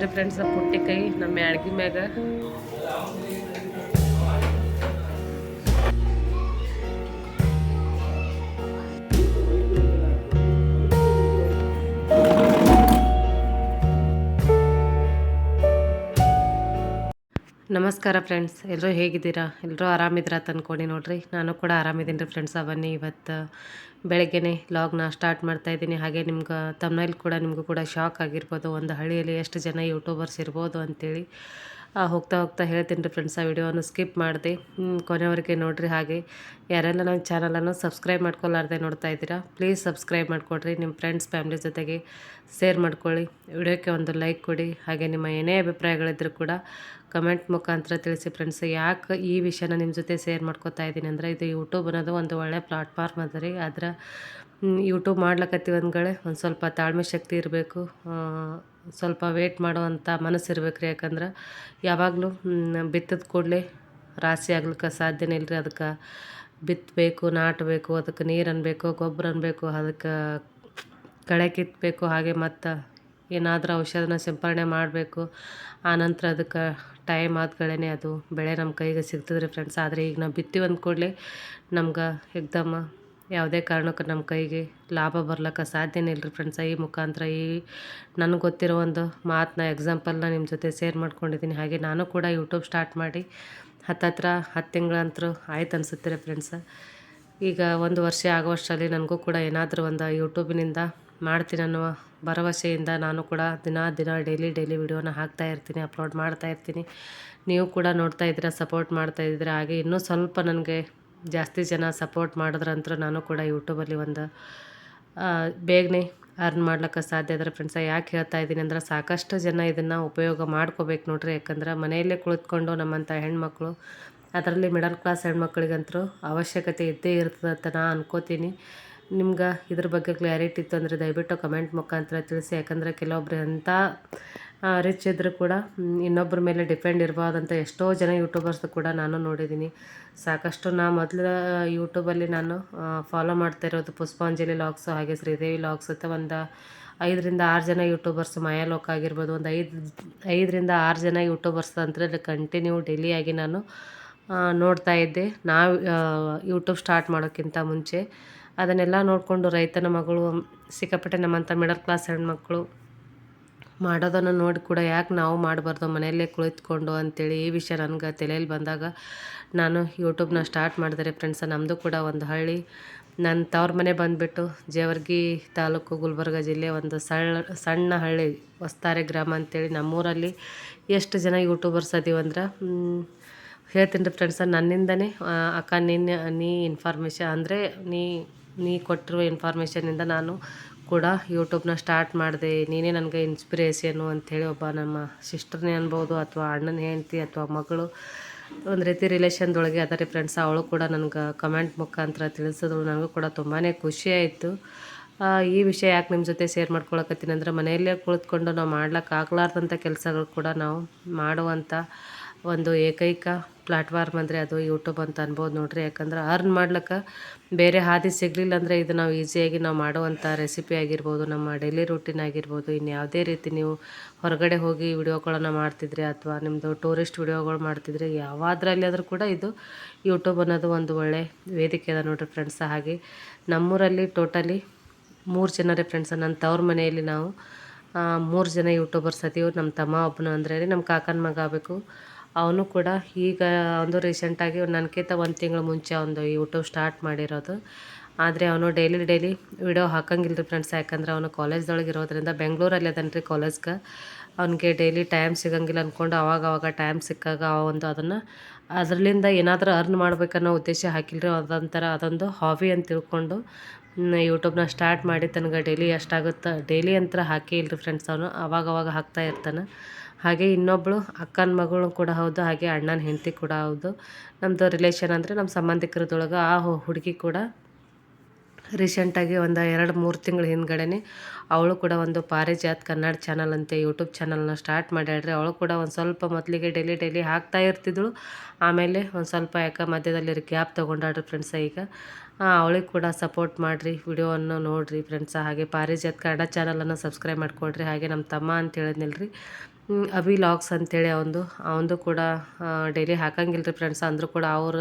ನೋಡ್ರಿ ಫ್ರೆಂಡ್ಸ್ ಪುಟ್ಟಿ ಕೈ ನಮ್ಮ ಅಡ್ಗಿ ಮ್ಯಾಗ. ನಮಸ್ಕಾರ ಫ್ರೆಂಡ್ಸ್ ಎಲ್ಲರೂ ಹೇಗಿದ್ದೀರಾ? ಎಲ್ಲರೂ ಆರಾಮಿದ್ದೀರಾ ತಂದ್ಕೊಂಡು ನೋಡಿರಿ. ನಾನು ಕೂಡ ಆರಾಮಿದ್ದೀನಿ ರೀ ಫ್ರೆಂಡ್ಸ್ ಬನ್ನಿ ಇವತ್ತು ಬೆಳಗ್ಗೆನೆ ಲಾಗ್ನ ಸ್ಟಾರ್ಟ್ ಮಾಡ್ತಾ ಇದ್ದೀನಿ. ಹಾಗೆ ನಿಮ್ಗೆ ತಮ್ಮಲ್ಲಿ ಕೂಡ ನಿಮಗೂ ಕೂಡ ಶಾಕ್ ಆಗಿರ್ಬೋದು. ಒಂದು ಹಳ್ಳಿಯಲ್ಲಿ ಎಷ್ಟು ಜನ ಯೂಟ್ಯೂಬರ್ಸ್ ಇರ್ಬೋದು ಅಂತೇಳಿ. ಆ, ಹೋಗ್ತಾ ಹೋಗ್ತಾ ಹೇಳ್ತೀನಿ ರೀ ಫ್ರೆಂಡ್ಸ್ ಆ ವಿಡಿಯೋವನ್ನು ಸ್ಕಿಪ್ ಮಾಡಿದೆ. ಕೊನೆವರೆಗೆ ನೋಡಿರಿ ಹಾಗೆ. ಯಾರೆಲ್ಲ ನನ್ನ ಚಾನಲನ್ನು ಸಬ್ಸ್ಕ್ರೈಬ್ ಮಾಡ್ಕೊಲಾರ್ದೆ ನೋಡ್ತಾ ಇದ್ದೀರಾ ಪ್ಲೀಸ್ ಸಬ್ಸ್ಕ್ರೈಬ್ ಮಾಡಿಕೊಡ್ರಿ. ನಿಮ್ಮ ಫ್ರೆಂಡ್ಸ್ ಫ್ಯಾಮ್ಲಿ ಜೊತೆಗೆ ಶೇರ್ ಮಾಡ್ಕೊಳ್ಳಿ. ವಿಡಿಯೋಕ್ಕೆ ಒಂದು ಲೈಕ್ ಕೊಡಿ. ಹಾಗೆ ನಿಮ್ಮ ಏನೇ ಅಭಿಪ್ರಾಯಗಳಿದ್ದರೂ ಕೂಡ ಕಮೆಂಟ್ ಮುಖಾಂತರ ತಿಳಿಸಿ ಫ್ರೆಂಡ್ಸ್ ಯಾಕೆ ಈ ವಿಷಯನ ನಿಮ್ಮ ಜೊತೆ ಶೇರ್ ಮಾಡ್ಕೊತಾ ಇದ್ದೀನಿ ಅಂದರೆ, ಇದು ಯೂಟ್ಯೂಬ್ ಅನ್ನೋದು ಒಂದು ಒಳ್ಳೆ ಪ್ಲಾಟ್ಫಾರ್ಮ್ ಅದ ರೀ. ಆದ್ರೆ ಯೂಟ್ಯೂಬ್ ಮಾಡ್ಲಕತ್ತೀವಿ ಒಂದು ಸ್ವಲ್ಪ ತಾಳ್ಮೆ ಶಕ್ತಿ ಇರಬೇಕು. ಸ್ವಲ್ಪ ವೇಟ್ ಮಾಡುವಂಥ ಮನಸ್ಸು ಇರ್ಬೇಕು ರೀ ಯಾಕಂದ್ರೆ ಯಾವಾಗಲೂ ಬಿತ್ತದ ಕೂಡಲೇ ರಾಶಿ ಆಗ್ಲಿಕ್ಕೆ ಸಾಧ್ಯನೇ ಇಲ್ಲ ರೀ ಅದಕ್ಕೆ. ಬಿತ್ತಬೇಕು ನಾಟಬೇಕು, ಅದಕ್ಕೆ ನೀರು ಅನ್ಬೇಕು, ಗೊಬ್ಬರ ಅನ್ಬೇಕು, ಅದಕ್ಕೆ ಕಳೆ ಕಿತ್ತಬೇಕು ಹಾಗೆ ಮತ್ತು ಏನಾದರೂ ಔಷಧನ ಸಿಂಪರಣೆ ಮಾಡಬೇಕು. ಆನಂತರ ಅದಕ್ಕೆ ಟೈಮ್ ಆದ್ಗಳೇ ಅದು ಬೆಳೆ ನಮ್ಮ ಕೈಗೆ ಸಿಗ್ತದೆ ರೀ ಫ್ರೆಂಡ್ಸ್ ಆದರೆ ಈಗ ನಾವು ಬಿತ್ತೀವಿ ಅಂದ ಕೂಡಲೇ ನಮ್ಗೆ ಎಕ್ದಮ್ ಯಾವುದೇ ಕಾರಣಕ್ಕೂ ನಮ್ಮ ಕೈಗೆ ಲಾಭ ಬರ್ಲಿಕ್ಕೆ ಸಾಧ್ಯನೇ ಇಲ್ಲ ರೀ ಫ್ರೆಂಡ್ಸ್ ಈ ಮುಖಾಂತರ ಈ ನನಗೆ ಗೊತ್ತಿರೋ ಒಂದು ಮಾತನ್ನ ಎಕ್ಸಾಂಪಲ್ನ ನಿಮ್ಮ ಜೊತೆ ಶೇರ್ ಮಾಡ್ಕೊಂಡಿದ್ದೀನಿ ಹಾಗೆ ನಾನು ಕೂಡ ಯೂಟ್ಯೂಬ್ ಸ್ಟಾರ್ಟ್ ಮಾಡಿ ಹತ್ತತ್ರ ಹತ್ತು ತಿಂಗಳಂತರೂ ಆಯ್ತು ಅನಿಸುತ್ತೆ ರೀ ಫ್ರೆಂಡ್ಸ ಈಗ ಒಂದು ವರ್ಷ ಆಗುವಷ್ಟರಲ್ಲಿ ನನಗೂ ಕೂಡ ಏನಾದರೂ ಒಂದು ಯೂಟ್ಯೂಬಿನಿಂದ ಮಾಡ್ತೀನಿ ಅನ್ನುವ ಭರವಸೆಯಿಂದ ನಾನು ಕೂಡ ದಿನ ದಿನ ಡೈಲಿ ಡೈಲಿ ವಿಡಿಯೋನ ಹಾಕ್ತಾ ಇರ್ತೀನಿ ಅಪ್ಲೋಡ್ ಮಾಡ್ತಾ ಇರ್ತೀನಿ. ನೀವು ಕೂಡ ನೋಡ್ತಾ ಇದ್ದೀರಾ ಸಪೋರ್ಟ್ ಮಾಡ್ತಾ ಇದ್ದೀರಾ. ಹಾಗೆ ಇನ್ನೂ ಸ್ವಲ್ಪ ನನಗೆ ಜಾಸ್ತಿ ಜನ ಸಪೋರ್ಟ್ ಮಾಡಿದ್ರಂತೂ ನಾನು ಕೂಡ ಯೂಟ್ಯೂಬಲ್ಲಿ ಒಂದು ಬೇಗನೆ ಅರ್ನ್ ಮಾಡ್ಲಿಕ್ಕೆ ಸಾಧ್ಯ ಇದ್ರೆ ಫ್ರೆಂಡ್ಸ ಯಾಕೆ ಹೇಳ್ತಾ ಇದ್ದೀನಿ ಅಂದ್ರೆ ಸಾಕಷ್ಟು ಜನ ಇದನ್ನು ಉಪಯೋಗ ಮಾಡ್ಕೋಬೇಕು ನೋಡ್ರಿ. ಯಾಕಂದ್ರೆ ಮನೆಯಲ್ಲೇ ಕುಳಿತುಕೊಂಡು ನಮ್ಮಂಥ ಹೆಣ್ಮಕ್ಳು, ಅದರಲ್ಲಿ ಮಿಡಲ್ ಕ್ಲಾಸ್ ಹೆಣ್ಮಕ್ಳಿಗಂತೂ ಅವಶ್ಯಕತೆ ಇದ್ದೇ ಇರ್ತದೆ ಅಂತ ನಾ ಅನ್ಕೋತೀನಿ. ನಿಮ್ಗೆ ಇದ್ರ ಬಗ್ಗೆ ಕ್ಲಾರಿಟಿ ಇತ್ತು ಅಂದರೆ ದಯವಿಟ್ಟು ಕಮೆಂಟ್ ಮುಖಾಂತರ ತಿಳಿಸಿ. ಯಾಕಂದರೆ ಕೆಲವೊಬ್ರು ಎಂಥ ರಿಚ್ ಇದ್ದರೂ ಕೂಡ ಇನ್ನೊಬ್ಬರ ಮೇಲೆ ಡಿಪೆಂಡ್ ಇರಬಾರ್ದಂತ ಎಷ್ಟೋ ಜನ ಯೂಟ್ಯೂಬರ್ಸ್ ಕೂಡ ನಾನು ನೋಡಿದ್ದೀನಿ. ಸಾಕಷ್ಟು ನಾ ಮೊದಲು ಯೂಟ್ಯೂಬಲ್ಲಿ ನಾನು ಫಾಲೋ ಮಾಡ್ತಾ ಇರೋದು ಪುಷ್ಪಾಂಜಲಿ ಲಾಗ್ಸ್ ಹಾಗೆ ಶ್ರೀದೇವಿ ಲಾಗ್ಸ್ ಅಂತ ಒಂದು ಐದರಿಂದ ಆರು ಜನ ಯೂಟ್ಯೂಬರ್ಸ್ ಮಯಾಲೋಕ್ ಆಗಿರ್ಬೋದು. ಒಂದು ಐದು, ಐದರಿಂದ ಆರು ಜನ ಯೂಟ್ಯೂಬರ್ಸ್ ಅಂದರೆ ಕಂಟಿನ್ಯೂ ಡೈಲಿಯಾಗಿ ನಾನು ನೋಡ್ತಾ ಇದ್ದೆ. ನಾವು ಯೂಟ್ಯೂಬ್ ಸ್ಟಾರ್ಟ್ ಮಾಡೋಕ್ಕಿಂತ ಮುಂಚೆ. ಅದನ್ನೆಲ್ಲ ನೋಡಿಕೊಂಡು ರೈತನ ಮಗಳು, ಸಿಕ್ಕಾಪಟ್ಟೆ ನಮ್ಮಂಥ ಮಿಡಲ್ ಕ್ಲಾಸ್ ಹೆಣ್ಮಕ್ಳು ಮಾಡೋದನ್ನು ನೋಡಿ ಕೂಡ ಯಾಕೆ ನಾವು ಮಾಡಬಾರ್ದು? ಮನೆಯಲ್ಲೇ ಕುಳಿತುಕೊಂಡು ಅಂತೇಳಿ ಈ ವಿಷಯ ನನಗೆ ತಲೆಯಲ್ಲಿ ಬಂದಾಗ ನಾನು ಯೂಟ್ಯೂಬ್ನ ಸ್ಟಾರ್ಟ್ ಮಾಡಿದರೆ ಫ್ರೆಂಡ್ಸ ನಮ್ಮದು ಕೂಡ ಒಂದು ಹಳ್ಳಿ. ನನ್ನ ತವ್ರ ಮನೆ ಬಂದುಬಿಟ್ಟು ಜೇವರ್ಗಿ ತಾಲೂಕು ಗುಲ್ಬರ್ಗ ಜಿಲ್ಲೆ ಒಂದು ಸಣ್ಣ ಸಣ್ಣ ಹಳ್ಳಿ, ಹೊಸ್ತಾರೆ ಗ್ರಾಮ ಅಂತೇಳಿ ನಮ್ಮೂರಲ್ಲಿ ಎಷ್ಟು ಜನ ಯೂಟ್ಯೂಬರ್ಸ್ ಅದೀವಂದ್ರೆ ಹೇಳ್ತೀನಿ ರೀ ಫ್ರೆಂಡ್ಸ ನನ್ನಿಂದನೇ ಅಕ್ಕ ನಿನ್ನ ನೀ ಇನ್ಫಾರ್ಮೇಷನ್ ಅಂದರೆ ನೀ ನೀ ಕೊಟ್ಟಿರುವ ಇನ್ಫಾರ್ಮೇಷನಿಂದ ನಾನು ಕೂಡ ಯೂಟ್ಯೂಬ್ನ ಸ್ಟಾರ್ಟ್ ಮಾಡಿದೆ. ನೀನೇ ನನಗೆ ಇನ್ಸ್ಪಿರೇಷನು ಅಂಥೇಳಿ ಒಬ್ಬ ನಮ್ಮ ಸಿಸ್ಟರ್ನೇ ಅನ್ಬೋದು ಅಥವಾ ಅಣ್ಣನ ಹೆಂಡತಿ ಅಥವಾ ಮಗಳು. ಒಂದು ರೀತಿ ರಿಲೇಷನ್ದೊಳಗೆ ಅದ ರೀ ಫ್ರೆಂಡ್ಸ್ ಅವಳು ಕೂಡ ನನಗೆ ಕಮೆಂಟ್ ಮುಖಾಂತರ ತಿಳಿಸಿದ್ರು ನನಗೂ ಕೂಡ ತುಂಬಾ ಖುಷಿ ಆಯಿತು. ಈ ವಿಷಯ ಯಾಕೆ ನಿಮ್ಮ ಜೊತೆ ಶೇರ್ ಮಾಡ್ಕೊಳಕತ್ತೀನಿ ಅಂದ್ರೆ ಮನೆಯಲ್ಲೇ ಕುಳಿತುಕೊಂಡು ನಾವು ಮಾಡ್ಲಿಕ್ಕೆ ಆಗಲಾರ್ದಂಥ ಕೆಲಸಗಳು ಕೂಡ ನಾವು ಮಾಡುವಂಥ ಒಂದು ಏಕೈಕ ಪ್ಲಾಟ್ಫಾರ್ಮ್ ಅಂದರೆ ಅದು ಯೂಟ್ಯೂಬ್ ಅಂತ ಅನ್ಬೋದು ನೋಡ್ರಿ. ಯಾಕಂದ್ರೆ ಅರ್ನ್ ಮಾಡ್ಲಿಕ್ಕೆ ಬೇರೆ ಹಾದಿ ಸಿಗಲಿಲ್ಲ ಅಂದರೆ ಇದು ನಾವು ಈಸಿಯಾಗಿ ನಾವು ಮಾಡುವಂಥ ರೆಸಿಪಿ ಆಗಿರ್ಬೋದು, ನಮ್ಮ ಡೈಲಿ ರೂಟೀನ್ ಆಗಿರ್ಬೋದು. ಇನ್ನು ಯಾವುದೇ ರೀತಿ ನೀವು ಹೊರಗಡೆ ಹೋಗಿ ವಿಡಿಯೋಗಳನ್ನು ಮಾಡ್ತಿದ್ರೆ ಅಥವಾ ನಿಮ್ಮದು ಟೂರಿಸ್ಟ್ ವಿಡಿಯೋಗಳು ಮಾಡ್ತಿದ್ರೆ, ಯಾವಾದ್ರಲ್ಲಿ ಆದರೂ ಕೂಡ ಇದು ಯೂಟ್ಯೂಬ್ ಅನ್ನೋದು ಒಂದು ಒಳ್ಳೆ ವೇದಿಕೆ ಅದ ನೋಡ್ರಿ ಫ್ರೆಂಡ್ಸ್ ಹಾಗೆ. ನಮ್ಮೂರಲ್ಲಿ ಟೋಟಲಿ ಮೂರು ಜನರೇ ಫ್ರೆಂಡ್ಸ್ ನನ್ನ ತವ್ರ ಮನೆಯಲ್ಲಿ ನಾವು ಮೂರು ಜನ ಯೂಟ್ಯೂಬರ್ಸ್ ಅದೀವಿ. ನಮ್ಮ ತಮ್ಮ ಒಬ್ಬನು ಅಂದರೆ ನಮ್ಮ ಕಾಕನ ಮಗ ಆಗಬೇಕು. ಅವನು ಕೂಡ ಈಗ ಒಂದು ರೀಸೆಂಟಾಗಿ ನನಗಿಂತ ಒಂದು ತಿಂಗಳು ಮುಂಚೆ ಒಂದು ಯೂಟ್ಯೂಬ್ ಸ್ಟಾರ್ಟ್ ಮಾಡಿರೋದು. ಆದರೆ ಅವನು ಡೈಲಿ ಡೈಲಿ ವಿಡಿಯೋ ಹಾಕಂಗಿಲ್ಲ ರೀ ಫ್ರೆಂಡ್ಸ್ ಯಾಕಂದ್ರೆ ಅವನು ಕಾಲೇಜ್ದೊಳಗೆ ಇರೋದ್ರಿಂದ ಬೆಂಗಳೂರಲ್ಲಿ ಅದನ್ನು ರೀ ಕಾಲೇಜ್ಗೆ ಅವನಿಗೆ ಡೈಲಿ ಟೈಮ್ ಸಿಗಂಗಿಲ್ಲ ಅಂದ್ಕೊಂಡು ಅವಾಗ ಅವಾಗ ಟೈಮ್ ಸಿಕ್ಕಾಗ ಅವ ಒಂದು ಅದನ್ನು ಅದರಲ್ಲಿಂದ ಏನಾದರೂ ಅರ್ನ್ ಮಾಡ್ಬೇಕನ್ನೋ ಉದ್ದೇಶ ಹಾಕಿಲ್ಲ ರೀ ಅದೊಂಥರ ಅದೊಂದು ಹಾಬಿ ಅಂತ ತಿಳ್ಕೊಂಡು ಯೂಟ್ಯೂಬ್ನ ಸ್ಟಾರ್ಟ್ ಮಾಡಿ ತನಗೆ ಡೈಲಿ ಎಷ್ಟಾಗುತ್ತೆ ಡೈಲಿ ಅಂತ ಹಾಕಿ ಇಲ್ರಿ ಫ್ರೆಂಡ್ಸ್ ಅವನು. ಅವಾಗ ಅವಾಗ ಹಾಕ್ತಾ ಇರ್ತಾನೆ. ಹಾಗೆ ಇನ್ನೊಬ್ಬಳು ಅಕ್ಕನ ಮಗಳು ಕೂಡ ಹೌದು, ಹಾಗೆ ಅಣ್ಣನ ಹೆಂಡತಿ ಕೂಡ ಹೌದು. ನಮ್ಮದು ರಿಲೇಷನ್ ಅಂದರೆ ನಮ್ಮ ಸಂಬಂಧಿಕರದೊಳಗೆ ಆ ಹುಡುಗಿ ಕೂಡ ರೀಸೆಂಟಾಗಿ ಒಂದು ಎರಡು ಮೂರು ತಿಂಗಳ ಹಿಂದ್ಗಡೆನೆ ಅವಳು ಕೂಡ ಒಂದು ಪಾರಿಜಾತ್ ಕನ್ನಡ ಚಾನಲ್ ಅಂತ ಯೂಟ್ಯೂಬ್ ಚಾನಲ್ನ ಸ್ಟಾರ್ಟ್ ಮಾಡ್ಯಾಳ್ರಿ. ಅವಳು ಕೂಡ ಒಂದು ಸ್ವಲ್ಪ ಮೊದಲಿಗೆ ಡೈಲಿ ಡೈಲಿ ಹಾಕ್ತಾ ಇರ್ತಿದ್ಳು. ಆಮೇಲೆ ಒಂದು ಸ್ವಲ್ಪ ಯಾಕೆ ಮಧ್ಯದಲ್ಲಿ ಗ್ಯಾಪ್ ತೊಗೊಂಡಾಡ್ರಿ ಫ್ರೆಂಡ್ಸ ಈಗ. ಅವಳಿಗೆ ಕೂಡ ಸಪೋರ್ಟ್ ಮಾಡಿರಿ, ವಿಡಿಯೋವನ್ನು ನೋಡಿರಿ ಫ್ರೆಂಡ್ಸ ಹಾಗೆ ಪಾರಿಜಾತ್ ಕನ್ನಡ ಚಾನಲನ್ನು ಸಬ್ಸ್ಕ್ರೈಬ್ ಮಾಡ್ಕೊಳ್ರಿ. ಹಾಗೆ ನಮ್ಮ ತಮ್ಮ ಅಂತ ಹೇಳಿದ್ನಿಲ್ರಿ. ಅಭಿ ಲಾಗ್ಸ್ ಅಂತೇಳಿ ಅವಂದು. ಅವಂದು ಕೂಡ ಡೈಲಿ ಹಾಕಂಗಿಲ್ಲ ರೀ ಫ್ರೆಂಡ್ಸ್ ಅಂದರೂ ಕೂಡ ಅವ್ರ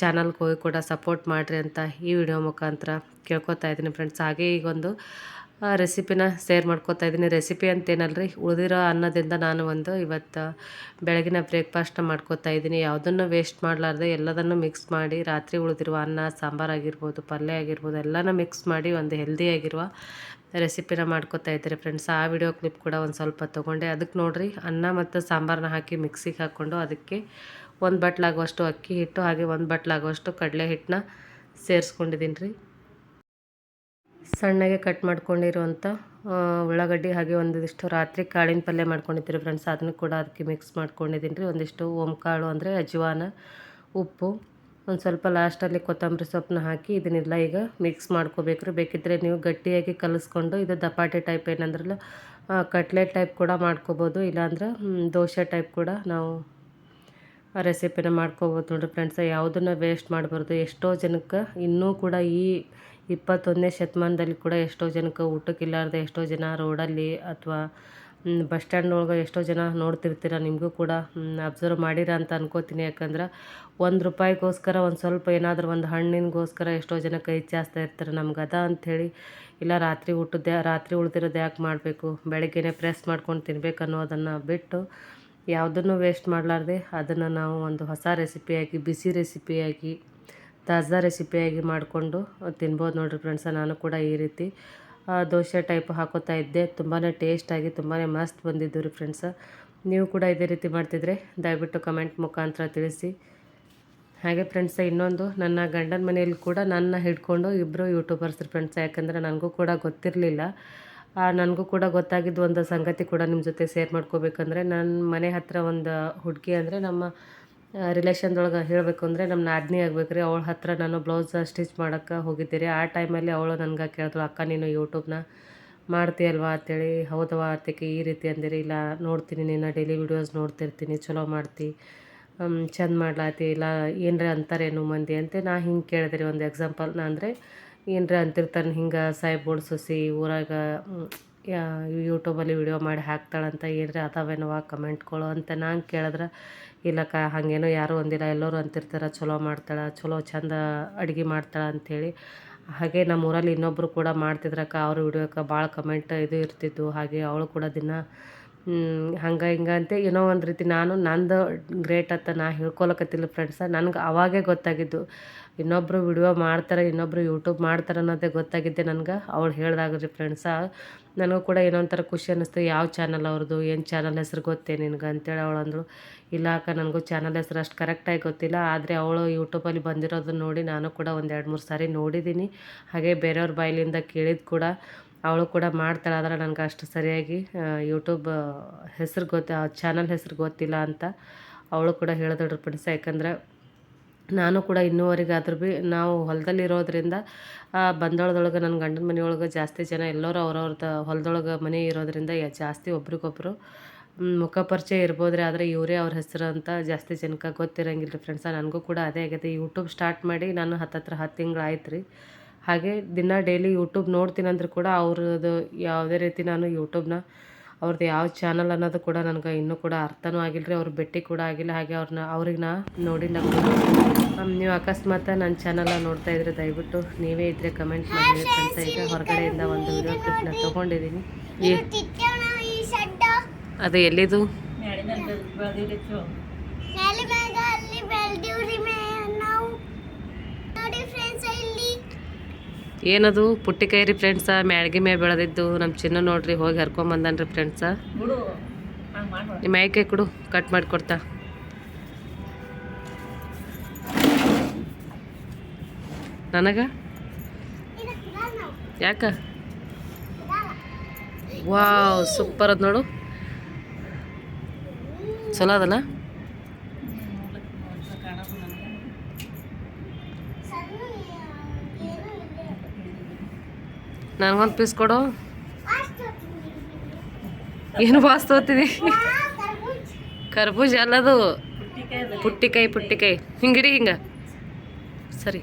ಚಾನಲ್ಗೆ ಹೋಗಿ ಕೂಡ ಸಪೋರ್ಟ್ ಮಾಡಿರಿ ಅಂತ ಈ ವಿಡಿಯೋ ಮುಖಾಂತರ ಕೇಳ್ಕೊತಾ ಇದ್ದೀನಿ ಫ್ರೆಂಡ್ಸ್ ಹಾಗೆ ಈಗೊಂದು ರೆಸಿಪಿನ ಶೇರ್ ಮಾಡ್ಕೋತಾ ಇದ್ದೀನಿ. ರೆಸಿಪಿ ಅಂತೇನಲ್ರಿ? ಉಳಿದಿರೋ ಅನ್ನದಿಂದ ನಾನು ಒಂದು ಇವತ್ತು ಬೆಳಗಿನ ಬ್ರೇಕ್ಫಾಸ್ಟ್ ಮಾಡ್ಕೋತಾ ಇದ್ದೀನಿ. ಯಾವುದನ್ನು ವೇಸ್ಟ್ ಮಾಡಲಾರ್ದೆ ಎಲ್ಲದನ್ನು ಮಿಕ್ಸ್ ಮಾಡಿ, ರಾತ್ರಿ ಉಳಿದಿರುವ ಅನ್ನ, ಸಾಂಬಾರು ಆಗಿರ್ಬೋದು, ಪಲ್ಯ ಆಗಿರ್ಬೋದು, ಎಲ್ಲನೂ ಮಿಕ್ಸ್ ಮಾಡಿ ಒಂದು ಹೆಲ್ದಿಯಾಗಿರುವ ರೆಸಿಪಿನ ಮಾಡ್ಕೋತಾ ಇದ್ದೀರಿ ಫ್ರೆಂಡ್ಸ್ ಆ ವಿಡಿಯೋ ಕ್ಲಿಪ್ ಕೂಡ ಒಂದು ಸ್ವಲ್ಪ ತೊಗೊಂಡೆ. ಅದಕ್ಕೆ ನೋಡಿರಿ, ಅನ್ನ ಮತ್ತು ಸಾಂಬಾರನ್ನ ಹಾಕಿ ಮಿಕ್ಸಿಗೆ ಹಾಕ್ಕೊಂಡು ಅದಕ್ಕೆ ಒಂದು ಬಟ್ಲಾಗುವಷ್ಟು ಅಕ್ಕಿ ಹಿಟ್ಟು ಹಾಗೆ ಒಂದು ಬಟ್ಲಾಗುವಷ್ಟು ಕಡಲೆ ಹಿಟ್ಟನ್ನ ಸೇರಿಸ್ಕೊಂಡಿದ್ದೀನಿ ರೀ. ಸಣ್ಣಗೆ ಕಟ್ ಮಾಡ್ಕೊಂಡಿರುವಂಥ ಉಳ್ಳಾಗಡ್ಡಿ ಹಾಗೆ ಒಂದಿಷ್ಟು ರಾತ್ರಿ ಕಾಳಿನ ಪಲ್ಯ ಮಾಡ್ಕೊಂಡಿದ್ದೀರಿ ಫ್ರೆಂಡ್ಸ್ ಅದನ್ನು ಕೂಡ ಅದಕ್ಕೆ ಮಿಕ್ಸ್ ಮಾಡ್ಕೊಂಡಿದ್ದೀನಿ ರೀ. ಒಂದಿಷ್ಟು ಓಂಕಾಳು ಅಂದರೆ ಅಜ್ವಾನ, ಉಪ್ಪು, ಒಂದು ಸ್ವಲ್ಪ ಲಾಸ್ಟಲ್ಲಿ ಕೊತ್ತಂಬರಿ ಸೊಪ್ಪನ್ನ ಹಾಕಿ ಇದನ್ನೆಲ್ಲ ಈಗ ಮಿಕ್ಸ್ ಮಾಡ್ಕೋಬೇಕು ರೀ. ಬೇಕಿದ್ದರೆ ನೀವು ಗಟ್ಟಿಯಾಗಿ ಕಲಿಸ್ಕೊಂಡು, ಇದು ದಪಾಟೆ ಟೈಪ್ ಏನಂದ್ರಲ್ಲ ಕಟ್ಲೆಟ್ ಟೈಪ್ ಕೂಡ ಮಾಡ್ಕೋಬೋದು. ಇಲ್ಲಾಂದ್ರೆ ದೋಸೆ ಟೈಪ್ ಕೂಡ ನಾವು ರೆಸಿಪಿನ ಮಾಡ್ಕೋಬೋದು ನೋಡಿರಿ ಫ್ರೆಂಡ್ಸ್ ಯಾವುದನ್ನು ವೇಸ್ಟ್ ಮಾಡಬಾರ್ದು. ಎಷ್ಟೋ ಜನಕ್ಕೆ ಇನ್ನೂ ಕೂಡ ಈ ಇಪ್ಪತ್ತೊಂದನೇ ಶತಮಾನದಲ್ಲಿ ಕೂಡ ಎಷ್ಟೋ ಜನಕ್ಕೆ ಊಟಕ್ಕಿಲ್ಲಾರ್ದೆ ಎಷ್ಟೋ ಜನ ರೋಡಲ್ಲಿ ಅಥವಾ ಬಸ್ ಸ್ಟ್ಯಾಂಡ್ ಒಳಗೆ ಎಷ್ಟೋ ಜನ ನೋಡ್ತಿರ್ತೀರ, ನಿಮಗೂ ಕೂಡ ಅಬ್ಸರ್ವ್ ಮಾಡಿರ ಅಂತ ಅನ್ಕೋತೀನಿ. ಯಾಕಂದ್ರೆ ಒಂದು ರೂಪಾಯಿಗೋಸ್ಕರ, ಒಂದು ಸ್ವಲ್ಪ ಏನಾದರೂ ಒಂದು ಹಣ್ಣಿನಗೋಸ್ಕರ ಎಷ್ಟೋ ಜನ ಕೈ ಇರ್ತಾರೆ ನಮ್ಗೆ. ಅದ ಅಂಥೇಳಿ ಇಲ್ಲ ರಾತ್ರಿ ಊಟದ ರಾತ್ರಿ ಉಳ್ದಿರೋದು ಯಾಕೆ ಮಾಡಬೇಕು? ಬೆಳಗ್ಗೆನೇ ಪ್ರೆಸ್ ಮಾಡ್ಕೊಂಡು ತಿನ್ಬೇಕು ಅನ್ನೋದನ್ನು ಬಿಟ್ಟು ಯಾವುದನ್ನು ವೇಸ್ಟ್ ಮಾಡಲಾರ್ದೆ ಅದನ್ನು ನಾವು ಒಂದು ಹೊಸ ರೆಸಿಪಿಯಾಗಿ ಬಿಸಿ ರೆಸಿಪಿಯಾಗಿ ತಾಜಾ ರೆಸಿಪಿಯಾಗಿ ಮಾಡಿಕೊಂಡು ತಿನ್ಬೋದು ನೋಡಿರಿ ಫ್ರೆಂಡ್ಸ ನಾನು ಕೂಡ ಈ ರೀತಿ ದೋಸೆ ಟೈಪ್ ಹಾಕೋತಾ ಇದ್ದೆ. ತುಂಬಾ ಟೇಸ್ಟಾಗಿ ತುಂಬಾ ಮಸ್ತ್ ಬಂದಿದ್ದು ರೀ ಫ್ರೆಂಡ್ಸ ನೀವು ಕೂಡ ಇದೇ ರೀತಿ ಮಾಡ್ತಿದ್ರೆ ದಯವಿಟ್ಟು ಕಮೆಂಟ್ ಮುಖಾಂತರ ತಿಳಿಸಿ. ಹಾಗೆ ಫ್ರೆಂಡ್ಸ ಇನ್ನೊಂದು ನನ್ನ ಗಂಡನ ಮನೆಯಲ್ಲಿ ಕೂಡ ನನ್ನ ಹಿಡ್ಕೊಂಡು ಇಬ್ಬರು ಯೂಟ್ಯೂಬರ್ಸ್ ಫ್ರೆಂಡ್ಸ್ ಯಾಕಂದರೆ ನನಗೂ ಕೂಡ ಗೊತ್ತಿರಲಿಲ್ಲ. ನನಗೂ ಕೂಡ ಗೊತ್ತಾಗಿದ್ದು ಒಂದು ಸಂಗತಿ ಕೂಡ ನಿಮ್ಮ ಜೊತೆ ಶೇರ್ ಮಾಡ್ಕೋಬೇಕಂದ್ರೆ ನನ್ನ ಮನೆ ಹತ್ತಿರ ಒಂದು ಹುಡುಗಿ ಅಂದರೆ ನಮ್ಮ ರಿಲೇಷನ್ದೊಳಗೆ ಹೇಳಬೇಕು ಅಂದರೆ ನಮ್ಮ ನಾದಿನಿ ಆಗ್ಬೇಕು ರೀ ಅವಳ ಹತ್ರ ನಾನು ಬ್ಲೌಸ್ ಸ್ಟಿಚ್ ಮಾಡೋಕ್ಕೆ ಹೋಗಿದ್ದೆ ರೀ ಆ ಟೈಮಲ್ಲಿ ಅವಳು ನನಗೆ ಕೇಳಿದ್ರು ಅಕ್ಕ, ನೀನು ಯೂಟ್ಯೂಬ್ನ ಮಾಡ್ತೀಯಲ್ವಾ? ಅಂತೇಳಿ ಹೌದವಾ ಅದಕ್ಕೆ ಈ ರೀತಿ ಅಂದಿರಿ. ಇಲ್ಲ, ನೋಡ್ತೀನಿ, ನಿನ್ನ ಡೈಲಿ ವಿಡಿಯೋಸ್ ನೋಡ್ತಿರ್ತೀನಿ. ಚಲೋ ಮಾಡ್ತಿ. ಚಂದ ಮಾಡ್ಲಾತಿ. ಇಲ್ಲ, ಏನರ ಅಂತಾರೇನು ಮಂದಿ? ಅಂತ ನಾ ಹಿಂಗೆ ಕೇಳಿದೆ ರೀ. ಒಂದು ಎಕ್ಸಾಂಪಲ್ ನಾ ಅಂದರೆ, ಏನರ ಅಂತಿರ್ತಾನೆ ಹಿಂಗೆ ಸಾಯಿ ಸೊಸಿ ಊರಾಗ ಯೂಟ್ಯೂಬಲ್ಲಿ ವಿಡಿಯೋ ಮಾಡಿ ಹಾಕ್ತಾಳಂತ ಏನರ ಅದಾವೇನವ ಕಮೆಂಟ್ಗಳು ಅಂತ ನಾನು ಕೇಳಿದ್ರೆ, ಇಲ್ಲಕ್ಕ ಹಾಗೇನು ಯಾರೂ ಅಂದಿಲ್ಲ, ಎಲ್ಲರೂ ಅಂತಿರ್ತಾರೆ, ಚಲೋ ಮಾಡ್ತಾಳೆ, ಚಲೋ ಚಂದ ಅಡುಗೆ ಮಾಡ್ತಾಳೆ ಅಂಥೇಳಿ ಹಾಗೆ ನಮ್ಮ ಊರಲ್ಲಿ ಇನ್ನೊಬ್ಬರು ಕೂಡ ಮಾಡ್ತಿದ್ರಕ್ಕ, ಅವ್ರ ವಿಡಿಯೋಕ್ಕೆ ಭಾಳ ಕಮೆಂಟ್ ಇದು ಇರ್ತಿದ್ದು ಹಾಗೆ ಅವಳು ಕೂಡ ದಿನ ಹಂಗೆ ಹಿಂಗೆ ಅಂತ ಏನೋ ಒಂದು ರೀತಿ ನಾನು ನಂದು ಗ್ರೇಟ್ ಅಂತ ನಾ ಹೇಳ್ಕೊಳಕತ್ತಿಲ್ಲ ಫ್ರೆಂಡ್ಸ ನನಗೆ ಅವಾಗೇ ಗೊತ್ತಾಗಿದ್ದು ಇನ್ನೊಬ್ಬರು ವಿಡಿಯೋ ಮಾಡ್ತಾರೆ ಇನ್ನೊಬ್ಬರು ಯೂಟ್ಯೂಬ್ ಮಾಡ್ತಾರೆ ಅನ್ನೋದೇ ಗೊತ್ತಾಗಿದ್ದೆ ನನಗೆ. ಅವಳು ಹೇಳ್ದಾಗ ರೀ ಫ್ರೆಂಡ್ಸ ನನಗೂ ಕೂಡ ಏನೋ ಒಂಥರ ಖುಷಿ ಅನ್ನಿಸ್ತು, ಯಾವ ಚಾನಲ್ ಅವ್ರದ್ದು ಏನು ಚಾನಲ್ ಹೆಸ್ರು ಗೊತ್ತೇ ನಿನ್ಗೆ ಅಂತೇಳಿ ಅವಳು ಅಂದಳು ಇಲ್ಲ ಅಕ್ಕ, ನನಗೂ ಚಾನಲ್ ಹೆಸ್ರು ಅಷ್ಟು ಕರೆಕ್ಟಾಗಿ ಗೊತ್ತಿಲ್ಲ, ಆದರೆ ಅವಳು ಯೂಟ್ಯೂಬಲ್ಲಿ ಬಂದಿರೋದನ್ನ ನೋಡಿ ನಾನು ಕೂಡ ಒಂದು ಎರಡು ಮೂರು ಸಾರಿ ನೋಡಿದ್ದೀನಿ ಹಾಗೆ ಬೇರೆಯವ್ರ ಬಾಯಿಲಿಂದ ಕೇಳಿದ ಕೂಡ ಅವಳು ಕೂಡ ಮಾಡ್ತಾಳೆ, ಆದರೆ ನನಗೆ ಅಷ್ಟು ಸರಿಯಾಗಿ ಯೂಟ್ಯೂಬ್ ಹೆಸರು ಗೊತ್ತ ಚಾನಲ್ ಹೆಸರು ಗೊತ್ತಿಲ್ಲ ಅಂತ ಅವಳು ಕೂಡ ಹೇಳಿದ್ರು ಫ್ರೆಂಡ್ಸ್ ಯಾಕಂದ್ರೆ ನಾನು ಕೂಡ ಇನ್ನೂವರೆಗಾದ್ರೂ ಭೀ ನಾವು ಹೊಲದಲ್ಲಿರೋದ್ರಿಂದ ಬಂದೊಳದೊಳಗೆ ನನ್ನ ಗಂಡನ ಮನೆಯೊಳಗೆ ಜಾಸ್ತಿ ಜನ ಎಲ್ಲರೂ ಅವ್ರವ್ರದ್ದು ಹೊಲದೊಳಗೆ ಮನೆ ಇರೋದ್ರಿಂದ ಜಾಸ್ತಿ ಒಬ್ರಿಗೊಬ್ಬರು ಮುಖ ಪರಿಚಯ ಇರ್ಬೋದ್ರಿ, ಆದರೆ ಇವರೇ ಅವ್ರ ಹೆಸರು ಅಂತ ಜಾಸ್ತಿ ಜನಕ್ಕೆ ಗೊತ್ತಿರಂಗಿಲ್ಲ ರೀ ಫ್ರೆಂಡ್ಸ ನನಗೂ ಕೂಡ ಅದೇ ಆಗೈತೆ ಯೂಟ್ಯೂಬ್ ಸ್ಟಾರ್ಟ್ ಮಾಡಿ ನಾನು ಹತ್ತತ್ರ ಹತ್ತು ತಿಂಗಳು ಆಯ್ತು ರೀ ಹಾಗೆ ದಿನ ಡೈಲಿ ಯೂಟ್ಯೂಬ್ ನೋಡ್ತೀನಂದ್ರೆ ಕೂಡ ಅವ್ರದ್ದು ಯಾವುದೇ ರೀತಿ ನಾನು ಯೂಟ್ಯೂಬ್ನ ಅವ್ರದ್ದು ಯಾವ ಚಾನಲ್ ಅನ್ನೋದು ಕೂಡ ನನಗೆ ಇನ್ನೂ ಕೂಡ ಅರ್ಥನೂ ಆಗಿಲ್ಲ ರೀ ಅವ್ರ ಭೇಟಿ ಕೂಡ ಆಗಿಲ್ಲ ಹಾಗೆ ಅವ್ರನ್ನ ಅವ್ರಿಗೆ ನಾ ನೋಡಿಲ್ಲ ನೀವು ಅಕಸ್ಮಾತ್ ನನ್ನ ಚಾನಲ್ನ ನೋಡ್ತಾ ಇದ್ರೆ ದಯವಿಟ್ಟು ನೀವೇ ಇದ್ದರೆ ಕಮೆಂಟ್ ಮಾಡಿ ಅಂತ ಈಗ ಹೊರಗಡೆಯಿಂದ ಒಂದು ವಿಡಿಯೋ ಕ್ಲಿಪ್ನ ತೊಗೊಂಡಿದ್ದೀನಿ ಈ ಅದು ಎಲ್ಲಿದು? ಏನದು? ಪುಟ್ಟಿಕಾಯಿ ರೀ ಫ್ರೆಂಡ್ಸ ಮ್ಯಾಳ್ಗಿ ಮೇಲೆ ಬೆಳೆದಿದ್ದು. ನಮ್ಮ ಚಿನ್ನ ನೋಡ್ರಿ ಹೋಗಿ ಹರ್ಕೊಂಬಂದನ್ರಿ ಫ್ರೆಂಡ್ಸ ನಿಮ್ಮ ಆಯ್ಕೆ ಕೊಡು ಕಟ್ ಮಾಡಿ ಕೊಡ್ತಾ. ನನಗ? ಯಾಕ? ವಾವ್ ಸೂಪರ್ ಅದ ನೋಡು. ಚಲೋ ಅದಲ್ಲ ನನಗೊಂದು ಪೀಸ್ ಕೊಡು. ಏನು ಬಾಸ್ ತೋತಿದಿ ಕರ್ಬೂಜ ಅಲ್ಲದು ಪುಟ್ಟಿಕಾಯಿ ಪುಟ್ಟಿಕಾಯಿ. ಹಿಂಗಿಡಿ ಹಿಂಗ. ಸರಿ.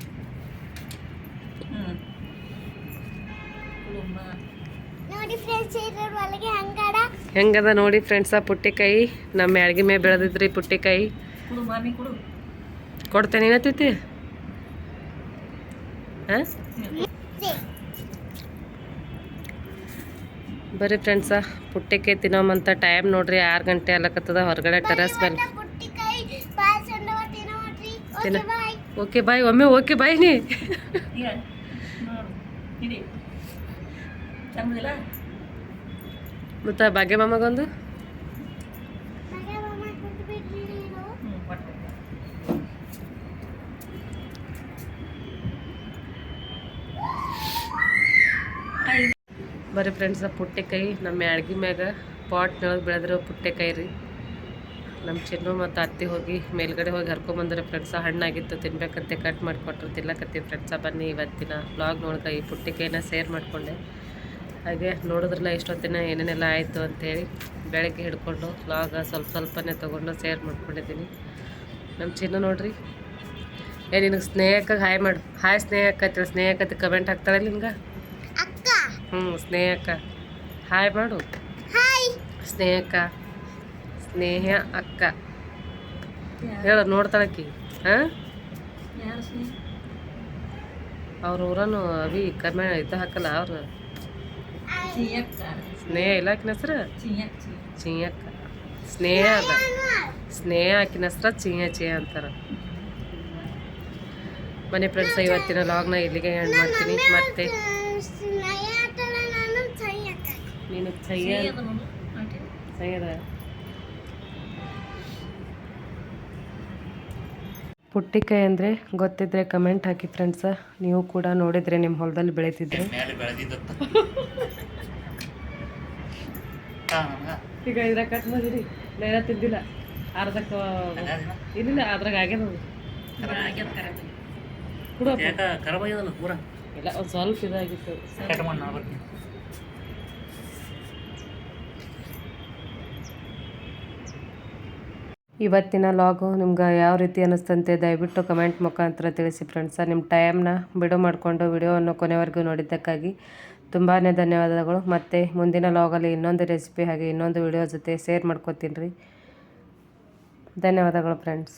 ಹೆಂಗದ ನೋಡಿ ಫ್ರೆಂಡ್ಸ ಪುಟ್ಟಿಕಾಯಿ. ನಮ್ಮ ಅಡ್ಗೆ ಮೇಲೆ ಬೆಳೆದಿದ್ರಿ ಪುಟ್ಟಿಕಾಯಿ. ಕೊಡ್ತೇನೆ ಏನತ್ತೈತಿ ಹಾಂ? ಬರ್ರಿ ಫ್ರೆಂಡ್ಸ ಪುಟ್ಟಿಕಾಯಿ ತಿನ್ನೋಮಂತ ಟೈಮ್ ನೋಡ್ರಿ ಆರು ಗಂಟೆ ಅಲ್ಲಕತ್ತದ ಹೊರಗಡೆ ಟೆರಸ್ ಮೇಲೆ ತಿನ್ನೋ. ಓಕೆ ಬಾಯ್ ಒಮ್ಮೆ ಓಕೆ ಬಾಯ್ ನೀ. ಮತ್ತು ಭಾಗ್ಯ ಮಾಮಗೊಂದು ಮಗ ಮಾಮ ಕೊಟ್ಟು ಬಿಡ್ರಿ ನೀನು ಹ್ಞೂ ಕೊಟ್ಟು ಬರ್ರಿ ಫ್ರೆಂಡ್ಸ್ ಪುಟ್ಟಿಕಾಯಿ ನಮ್ಮ ಅಡ್ಗೆ ಮ್ಯಾಗ ಪಾಟ್ನೊಳಗೆ ಬೆಳೆದಿರೋ ಪುಟ್ಟೆಕಾಯಿ ರೀ. ನಮ್ಮ ಚಿನ್ನು ಮತ್ತು ಅತ್ತೆ ಹೋಗಿ ಮೇಲ್ಗಡೆ ಹೋಗಿ ಹರ್ಕೊಂಬಂದ್ರೆ ಫ್ರೆಂಡ್ಸ ಹಣ್ಣಾಗಿತ್ತು, ತಿನ್ಬೇಕಂತೆ ಕಟ್ ಮಾಡಿಕೊಟ್ರು ತಿನ್ನಕತ್ತೀವಿ ಫ್ರೆಂಡ್ಸ ಬನ್ನಿ ಇವತ್ತಿನ ಬ್ಲಾಗ್ ನೋಡ್ಕ ಈ ಪುಟ್ಟಿಕಾಯಿನ ಸೇರ್ ಮಾಡಿಕೊಂಡೆ. ಹಾಗೆ ನೋಡಿದ್ರಲ್ಲ ಇಷ್ಟೊತ್ತಿನ ಏನೇನೆಲ್ಲ ಆಯಿತು ಅಂತೇಳಿ ಬೆಳಗ್ಗೆ ಹಿಡ್ಕೊಂಡು ಬ್ಲಾಗ ಸ್ವಲ್ಪ ಸ್ವಲ್ಪನೇ ತೊಗೊಂಡು ಸೇರ್ ಮಾಡ್ಕೊಂಡಿದ್ದೀನಿ. ನಮ್ಮ ಚಿನ್ನು ನೋಡ್ರಿ. ಏ, ನಿನಗೆ ಸ್ನೇಹಕ್ಕೆ ಹಾಯ್ ಮಾಡು. ಹಾಯ್ ಸ್ನೇಹಕ್ಕೆ ಸ್ನೇಹಕ್ಕೆ ಕಮೆಂಟ್ ಹಾಕ್ತಾಳೆ ನಿನ್ಗೆ? ಹ್ಞೂ ಸ್ನೇಹಕ್ಕ. ಹಾಯ್ ಮಾಡು. ಹಾಯ್ ಸ್ನೇಹಕ್ಕ. ಸ್ನೇಹ ಅಕ್ಕ. ಹೇಳು ನೋಡ್ತಾಳಕ್ಕಿ ಹಾಂ? ಅವ್ರ ಊರನು ಅವಿ ಕಮ್ಮಿ ಇದು ಹಾಕಲ್ಲ ಅವ್ರ. ಸ್ನೇಹ ಇಲ್ಲ ಹೆಸ್ರು? ಹೆಸ್ರ ಚಿಯಕ್ಕ. ಸ್ನೇಹ ಅದ ಸ್ನೇಹ ಆಕಿನ ಹೆಸ್ರ ಚಿಂಯ ಚಿಯ ಅಂತಾರ. ಮನೆ ಫ್ರೆಂಡ್ಸ್ ಇವತ್ತಿನ ಲಾಗ್ನ ಇಲ್ಲಿಗೆ ಎಂಡ್ ಮಾಡ್ತೀನಿ. ಮತ್ತೆ ಸ್ನೇಹಿತರ ನಾನು ಸೈ ಅಕ್ಕ ನೀನು ಆಂಟಿ ಸೈಯದ ಪುಟ್ಟಿಕಾಯಿ ಅಂದರೆ ಗೊತ್ತಿದ್ರೆ ಕಮೆಂಟ್ ಹಾಕಿ ಫ್ರೆಂಡ್ಸ ನೀವು ಕೂಡ ನೋಡಿದ್ರೆ ನಿಮ್ಮ ಹೊಲದಲ್ಲಿ ಬೆಳೀತಿದ್ರೆ. ಈಗ ಇದ್ರ ಕಟ್ ಮಾಡಿರಿ. ನೇರ ತಿಂದಿಲ್ಲ. ಅರ್ಧಕ್ಕೆ ಇಲ್ಲ ಅದ್ರಾಗ ಆಗ್ಯದ ಇಲ್ಲ ಒಂದು ಸ್ವಲ್ಪ ಇದಾಗಿತ್ತು ಕಟ್ ಮಾಡಿ ನಾ ಬರ್ತೀನಿ ಇವತ್ತಿನ ಲಾಗು ನಿಮ್ಗೆ ಯಾವ ರೀತಿ ಅನ್ನಿಸ್ತಂತೆ ದಯವಿಟ್ಟು ಕಮೆಂಟ್ ಮುಖಾಂತರ ತಿಳಿಸಿ ಫ್ರೆಂಡ್ಸ ನಿಮ್ಮ ಟೈಮ್ನ ಬಿಡು ಮಾಡಿಕೊಂಡು ವಿಡಿಯೋವನ್ನು ಕೊನೆವರೆಗೂ ನೋಡಿದ್ದಕ್ಕಾಗಿ ತುಂಬಾ ಧನ್ಯವಾದಗಳು. ಮತ್ತು ಮುಂದಿನ ಲಾಗಲ್ಲಿ ಇನ್ನೊಂದು ರೆಸಿಪಿ ಹಾಗೆ ಇನ್ನೊಂದು ವಿಡಿಯೋ ಜೊತೆ ಶೇರ್ ಮಾಡ್ಕೋತೀನಿ ರೀ. ಧನ್ಯವಾದಗಳು ಫ್ರೆಂಡ್ಸ್